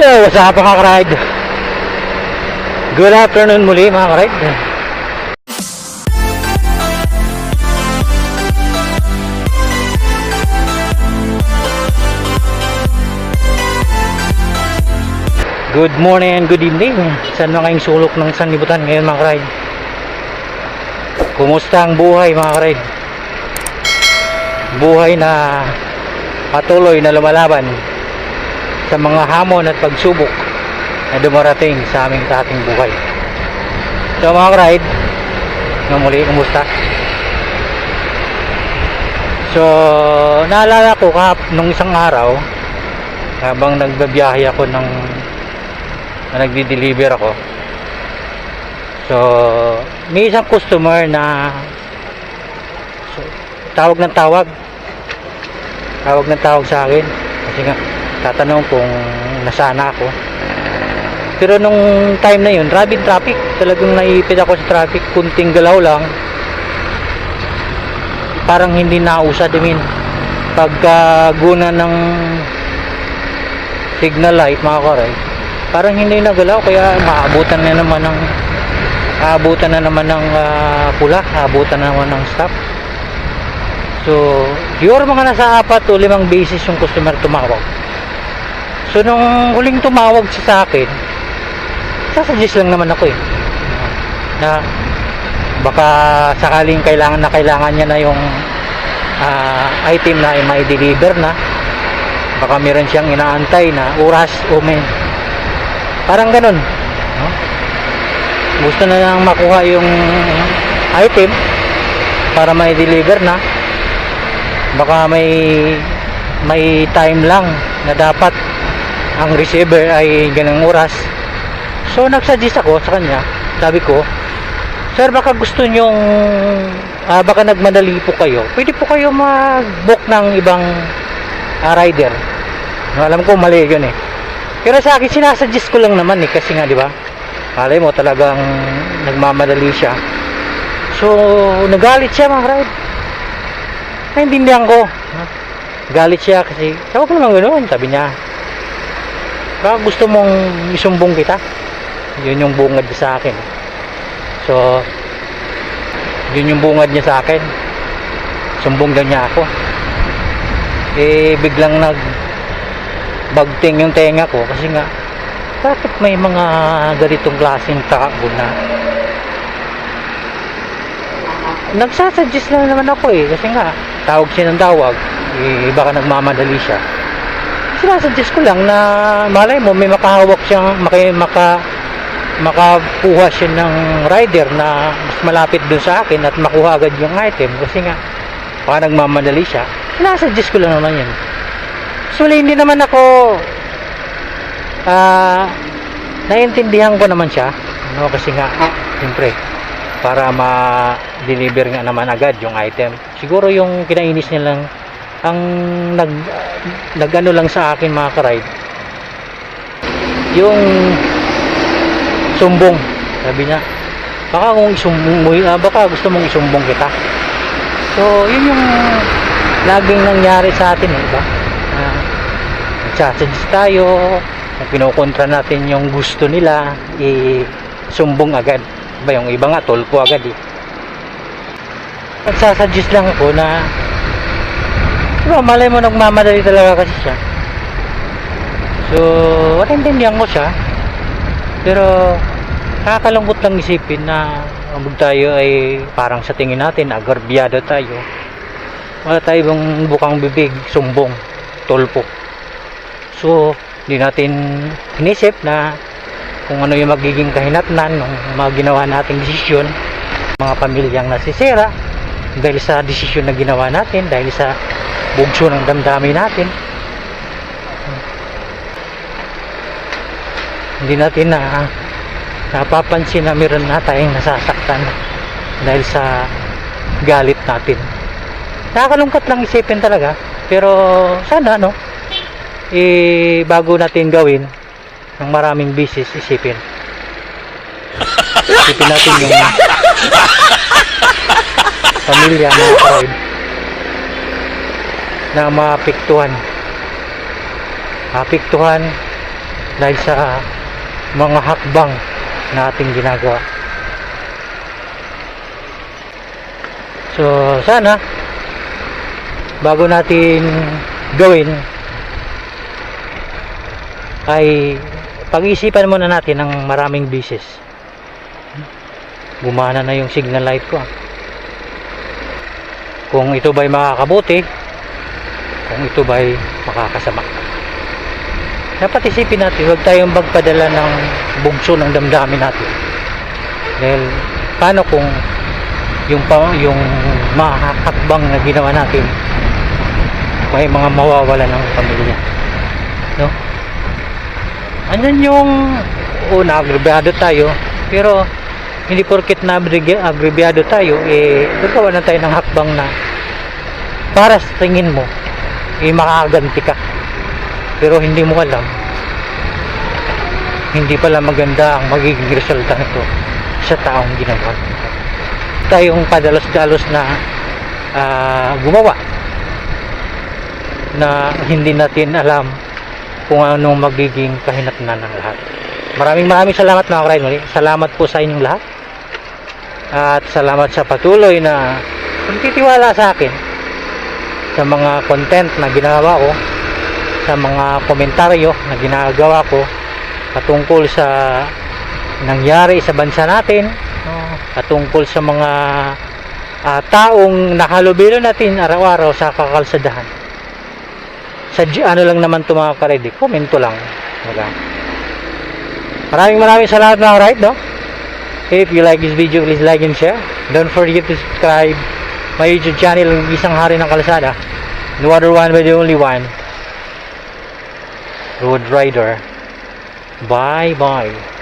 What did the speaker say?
Yo, what's up mga karide? Good afternoon muli mga karide. Good morning and good evening. Saan mga kayong sulok ng sanlibutan ngayon mga karide? Kumusta ang buhay mga karide? Buhay na patuloy na lumalaban sa mga hamon at pagsubok na dumarating sa aming dating buhay. So mga ride, nga muli, kumusta? So, naalala ko kahap nung isang araw, habang nagbabiyahe ako ng na nagdi-deliver ako. So, may isang customer na so, tawag ng tawag. Tawag ng tawag sa akin. Kasi nga, tatanong kung nasaan ako. Pero nung time na yun, rabid traffic. Talagang naipit ako sa traffic. Kunting galaw lang. Parang hindi nausad. I mean, pagka guna ng signal light, mga koray, parang hindi nagalaw. Kaya maabutan na naman ng aabutan na naman ng ah, pula. Aabutan na naman ng stop. So, siguro mga nasa apat o limang beses yung customer tumawag. So, nung huling tumawag siya sa akin, sasuggest lang naman ako eh. Na baka sakaling kailangan na kailangan niya na yung ah, item na ay may deliver na. Baka meron siyang inaantay na oras o may parang ganun. No? Gusto na nang makuha yung item para may deliver na baka may may time lang na dapat ang receiver ay ganang oras. So nagsuggest ako sa kanya. Sabi ko sir baka gusto nyong ah, baka nagmadali po kayo. Pwede po kayo mag-book ng ibang ah, rider. Alam ko mali yun eh. Pero sa akin sinasuggest ko lang naman eh kasi nga di ba? Malay mo talagang nagmamadali siya. So nagalit siya mga ride naintindihan ko. Galit siya kasi, sabi ko naman ganoon, sabi niya. Baka gusto mong isumbong kita. Yun yung bungad niya sa akin. So, yun yung bungad niya sa akin. Sumbong daw niya ako. Eh, biglang nag bagting yung tenga ko kasi nga bakit may mga ganitong klaseng tao na nagsasuggest lang naman ako eh kasi nga tawag siya ng tawag eh, baka nagmamadali siya sinasuggest ko lang na malay mo may makahawak siyang maki, maka makakuha siya ng rider na mas malapit dun sa akin at makuha agad yung item. Kasi nga baka nagmamadali siya. Sinasuggest ko lang naman yun. So hindi naman ako ah naiintindihan ko naman siya. No, kasi nga siyempre para ma-deliver nga naman agad yung item. Siguro yung kinainis niya lang ang nag nagano lang sa akin mga karide yung sumbong. Sabi niya baka kung isumbong mo ah, baka gusto mong isumbong kita. So yun yung laging nangyari sa atin eh ba uh, nagsasuggest tayo kung kinukontra natin yung gusto nila i-sumbong agad. Ba yung iba nga tolpo agad eh. Nagsasuggest lang ako na diba malay mo nagmamadali talaga kasi siya. So naintindihan ko siya. Pero nakakalungkot lang isipin na abog tayo ay parang sa tingin natin agarbiyado tayo. Wala tayo bang bukang bibig sumbong tolpo so hindi natin inisip na kung ano yung magiging kahinatnan ng mga ginawa nating desisyon mga pamilyang nasisira dahil sa desisyon na ginawa natin dahil sa bugso ng damdamin natin. Hindi natin na napapansin na meron na tayong nasasaktan dahil sa galit natin. Nakakalungkot lang isipin talaga pero sana no eh bago natin gawin ng maraming bisis isipin. Isipin natin yung pamilya na tribe na maapektuhan maapektuhan dahil sa mga hakbang na ating ginagawa. So, sana bago natin gawin ay pag-isipan muna natin ng maraming bisis. Gumana na yung signal light ko. ah. Kung ito ba'y makakabuti, kung ito ba'y makakasama. Dapat isipin natin, huwag tayong magpadala ng bugso ng damdamin natin. Dahil paano kung yung yung mahakakbang na ginawa natin may mga mawawala ng pamilya. No? Andyan yung una, agribyado tayo, pero hindi porket na agribya- agribyado tayo, eh, gagawa na tayo ng hakbang na para sa tingin mo, eh, makakaganti ka. Pero hindi mo alam, hindi pala maganda ang magiging resulta nito sa taong ginawa. Tayong padalos-dalos na ah, gumawa na hindi natin alam kung anong magiging kahinatnan ng lahat. Maraming maraming salamat mga karay. Salamat po sa inyong lahat. At salamat sa patuloy na pagtitiwala sa akin sa mga content na ginawa ko, sa mga komentaryo na ginagawa ko patungkol sa nangyari sa bansa natin, patungkol sa mga ah, taong nakalubilo natin araw-araw sa kakalsadahan. Sa ano lang naman to mga karedy komento lang. Wala. Maraming maraming salamat mga right no? If you like this video please like and share. Don't forget to subscribe my youtube channel ang isang hari ng kalsada. No other one but the only one. Road rider. Bye bye